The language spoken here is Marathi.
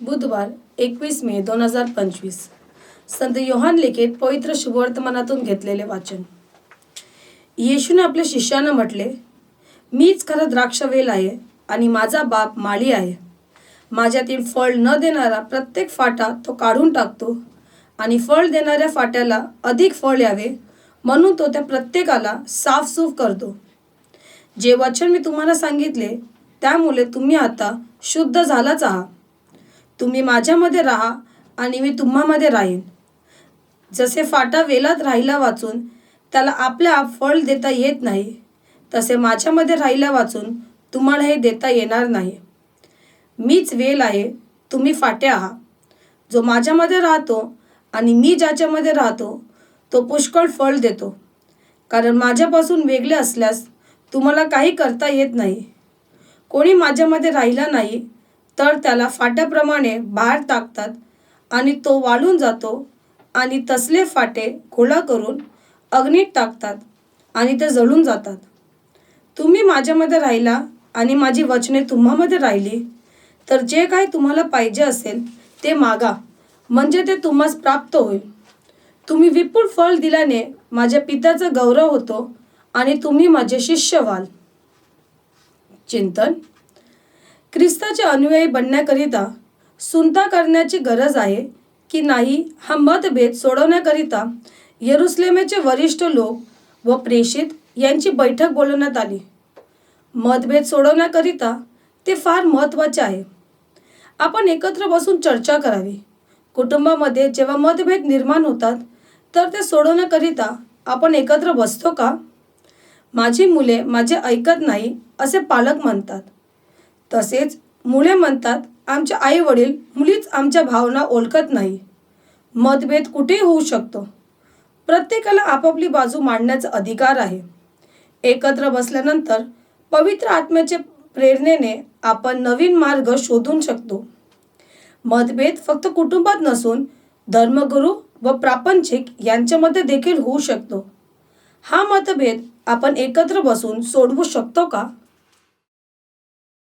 बुधवार एकवीस मे दोन हजार पंचवीस. संत योहान लेखेत पवित्र शुभवर्तमानातून घेतलेले वाचन. येशूने आपल्या शिष्यानं म्हटले मीच खरं द्राक्षवेल आहे आणि माझा बाप माळी आहे. माझ्यातील फळ न देणारा प्रत्येक फाटा तो काढून टाकतो आणि फळ देणाऱ्या फाट्याला अधिक फळ यावे म्हणून तो त्या प्रत्येकाला साफसूफ करतो. जे वचन मी तुम्हाला सांगितले त्यामुळे तुम्ही आता शुद्ध झालाच आहात. तुम्ही माझ्यामध्ये राहा आणि मी तुम्हामध्ये राहीन. जसे फाटा वेलात राहिला वाचून त्याला आपल्या फळ देता येत नाही. तसे माझ्यामध्ये राहिला वाचून तुम्हाला हे देता येणार नाही. मीच वेल आहे तुम्ही फाटे आहात. जो माझ्यामध्ये राहतो आणि मी ज्याच्यामध्ये राहतो तो पुष्कळ फळ देतो. कारण माझ्यापासून वेगळे असल्यास तुम्हाला काही करता येत नाही. कोणी माझ्यामध्ये राहिला नाही तर त्याला फाट्याप्रमाणे बाहेर टाकतात आणि तो वाळून जातो आणि तसले फाटे गोळा करून अग्नीत टाकतात आणि ते जळून जातात. तुम्ही माझ्यामध्ये राहिला आणि माझी वचने तुम्हामध्ये राहिली तर जे काही तुम्हाला पाहिजे असेल ते मागा म्हणजे ते तुम्हास प्राप्त होईल. तुम्ही विपुल फळ दिल्याने माझ्या पित्याचा गौरव होतो आणि तुम्ही माझे शिष्य व्हाल. चिंतन ख्रिस्ताचे अनुयायी बनण्याकरिता सुनता करण्याची गरज आहे की नाही हा मतभेद सोडवण्याकरिता येरुसलेमेचे वरिष्ठ लोक व प्रेषित यांची बैठक बोलवण्यात आली. मतभेद सोडवण्याकरिता ते फार महत्त्वाचे आहे. आपण एकत्र बसून चर्चा करावी. कुटुंबामध्ये जेव्हा मतभेद निर्माण होतात तर ते सोडवण्याकरिता आपण एकत्र बसतो का? माझी मुले माझे ऐकत नाही असे पालक म्हणतात. तसेच मुले म्हणतात आमचे आई वडील मुलीच आमच्या भावना ओळखत नाही. मतभेद कुठेही होऊ शकतो. प्रत्येकाला आपापली बाजू मांडण्याचा अधिकार आहे. एकत्र बसल्यानंतर पवित्र आत्म्याच्या प्रेरणेने आपण नवीन मार्ग शोधून शकतो. मतभेद फक्त कुटुंबात नसून धर्मगुरू व प्रापंचिक यांच्यामध्ये देखील होऊ शकतो. हा मतभेद आपण एकत्र बसून सोडवू शकतो का?